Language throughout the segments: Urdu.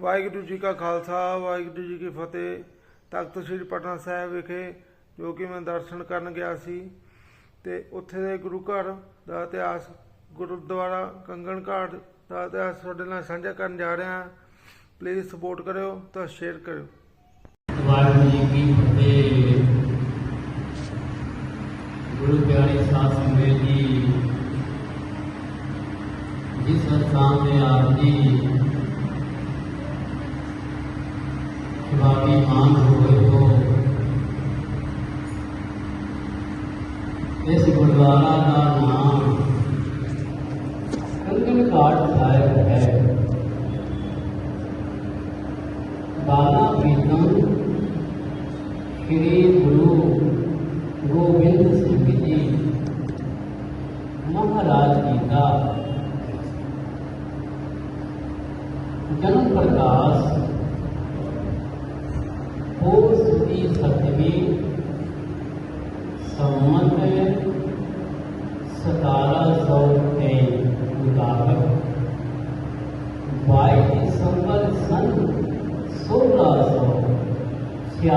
ਵਾਹਿਗੁਰੂ ਜੀ ਕਾ ਖਾਲਸਾ, ਵਾਹਿਗੁਰੂ ਜੀ ਕੀ ਫਤਿਹ। ਤਖਤ ਸ੍ਰੀ ਪਟਨਾ ਸਾਹਿਬ ਵਿਖੇ ਜੋ ਕਿ ਮੈਂ ਦਰਸ਼ਨ ਕਰਨ ਗਿਆ ਸੀ ਤੇ ਉੱਥੇ ਦੇ ਗੁਰੂ ਘਰ ਦਾ ਇਤਿਹਾਸ, ਗੁਰਦੁਆਰਾ ਕੰਗਣ ਘਾਟ ਦਾ ਇਤਿਹਾਸ ਤੁਹਾਡੇ ਨਾਲ ਸਾਂਝਾ ਕਰਨ ਜਾ ਰਿਹਾ ਹਾਂ। ਪਲੀਜ਼ ਸਪੋਰਟ ਕਰਿਓ ਤਾਂ ਸ਼ੇਅਰ ਕਰਿਓ। ਵਾਹਿਗੁਰੂ ਜੀ ਕੀ ਫਤਿਹ। ਗੁਰੂ ਪਿਆਰੇ ਸਾਧ ਸੰਗਤ ਜੀ, ਜਿਸ ਸਥਾਨ ਤੇ ਆਪ ਜੀ ایمان ہو گئے ہو۔ اس گردوارا کا نام کنگن گاٹ صاحب ہے۔ بالا پیتم شری گرو گوبند سنگھ جی۔ مہاراج جی کا جنم پرکاش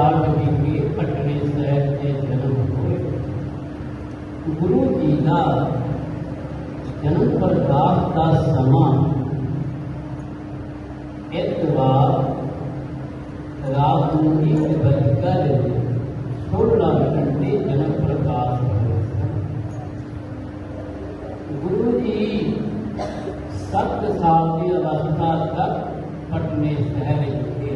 ಆರೋಗ್ಯಕ್ಕೆ ಪಟ್ಟಣೆ ಸಹಾಯತೆ ಜನ್ಮ گرو جی کی داد جنم پر داغ کا سما اعتبار رات کو ایک بج کر سولہ گھنٹے جنم پرکاش گرو جی ست سال کی اوستھا تک پٹنے شہر کے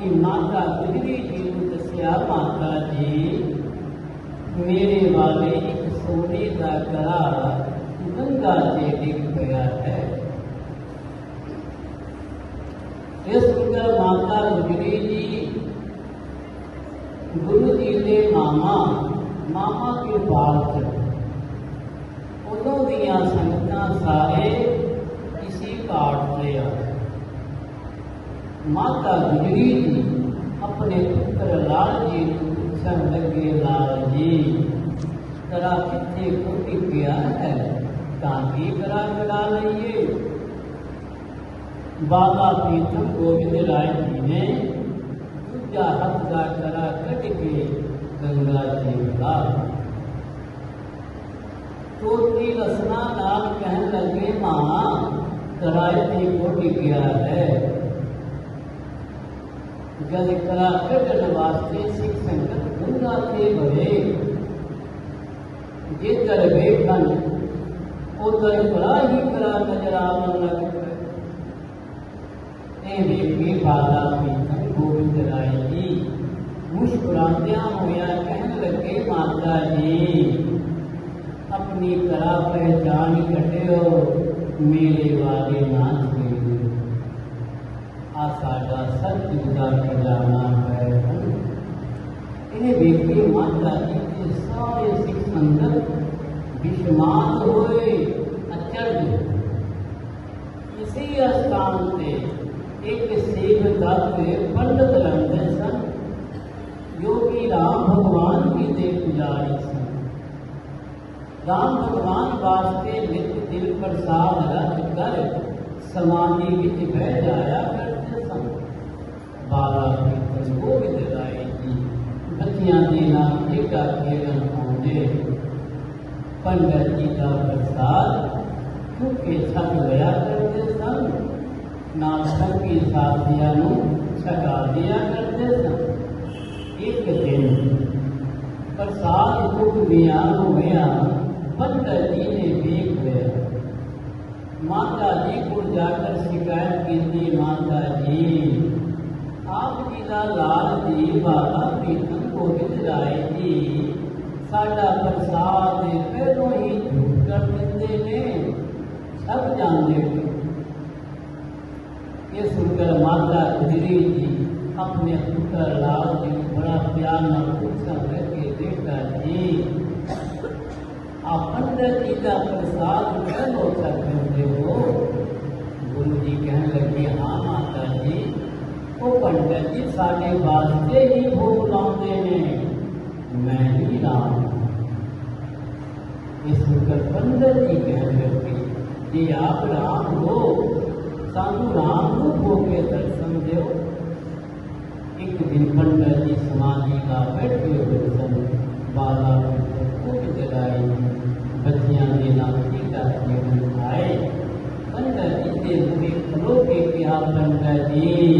کہ ماتا گزری جی دسیا ماتا جی میرے والے ایک سونے کا کرا گنگا جی ڈگ گیا ہے۔ اس کر ماتا گزری جی گرو جی کے ماما ماما کے پال چڑھے انہوں دیا سنگت سارے اسی کاٹ سے آ ਮਾਤਾ ਗੁਜਰੀ ਜੀ ਆਪਣੇ ਪੁੱਤਰ ਲਾਲ ਜੀ ਨੂੰ ਪੁੱਛਣ ਲੱਗੇ ਲਾਲ ਜੀ ਤਰਾ ਕਿੱਥੇ ਕੋਟੀ ਗਿਆ ਹੈ ਤਾਂ ਕੀ ਕਰਾ ਕਰਾ ਲਈਏ ਬਾਬਾ ਪ੍ਰੀਤਮ ਗੋਬਿੰਦ ਰਾਏ ਜੀ ਨੇ ਦੂਜਾ ਹੱਥ ਦਾ ਕਰਾ ਕੱਢ ਕੇ ਗੰਗਾ ਜੀ ਦਾ ਤੋਤੀ ਰਸਨਾ ਨਾਲ ਕਹਿਣ ਲੱਗੇ ਮਾਂ ਕਰਾਏ ਤੇ ਕੋਟੀ ਗਿਆ ਹੈ گل کلا کھڈن واسطے سکھ سنگت گنگا بھرے ادھر ہی نظر لگ بالا گوبند رائے جی مسکراندیا کہن لگے ماتا جی۔ اپنی طرح پہچان کٹو میرے والے ناتھ کا سر گزار کر جانا ہے۔ انہیں دیکھیے مان جاتی کہ سارے سکھ سنگت بشمار ہوئے اچرج اسی استان سے ایک سیب دے پنڈت لڑتے سن۔ جو کہ رام بھگوان کی دے پجاری سن۔ رام بھگوان واسطے نت دل پر ساتھ رکھ کر سماجی بچ بالا کرکن گوبندائی کی بتیاں دینا ایکا کھیلن ہونے پنڈت جی کا پرساد کیونکہ چھک لیا کرتے سن نہ چھکی ساتھیاں چھکا دیا کرتے سن ایک دن پرساد دکھ بیان ہوا پنڈت جی نے دیکھ لیا ماتا جی کو جا کر شکایت کی ماتا جی ਕੀਤੀ ਮਾਤਾ ਜੀ ਆਪ ਜੀ ਦਾ ਲਾਲ ਜੀ ਬਾਬਾ ਪ੍ਰੀਤਮ ਗੋਬਿੰਦ ਰਾਏ ਜੀ ਸਾਡਾ ਪ੍ਰਸਾਦ ਪਹਿਲੋਂ ਹੀ ਝੂਠ ਕਰ ਦਿੰਦੇ ਨੇ ਸਭ ਜਾਣਦੇ ਹੋ یہ سن کر ماتا گجری جی اپنے پتر لال جی کو بڑا پیار نہ پوچھا کر کے بیٹا جی آپ پنڈت جی کا پرساد کر ہو سکتے ہو سارے واسطے ہی بھوگ لاؤتے ہیں۔ میں ہی رام اس کر پنڈت جی کہنے لگے جی آپ رام ہو سانو رام کو ہو کے درشن دیو ایک دن پنڈت جی سماجی کا بیٹھے ہوئے سن بالا خوب جگائی بچیاں دینا ٹیکا جیون آئے پنڈت جی کے ہوئے کھلو کے کیا پنڈت جی؟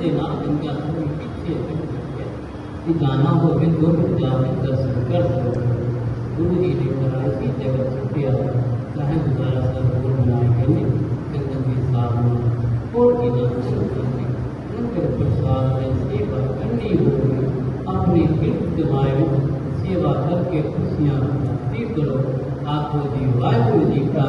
ಸೇನಾ انجانوں میں پیچھے یہ دانا ہو بن دو جانے درس کر گرو جی نے قرار کی جگہ چھٹیا چاہے دوبارہ سر کو بنائے گئے جنگل کے ساتھ اور ادھر ان کے اوپر میں سیوا کرنی ہوگی اپنے گرد دمائے سیوا کر کے خوشیاں نصیب کرو آپ کو جی واحر جی کا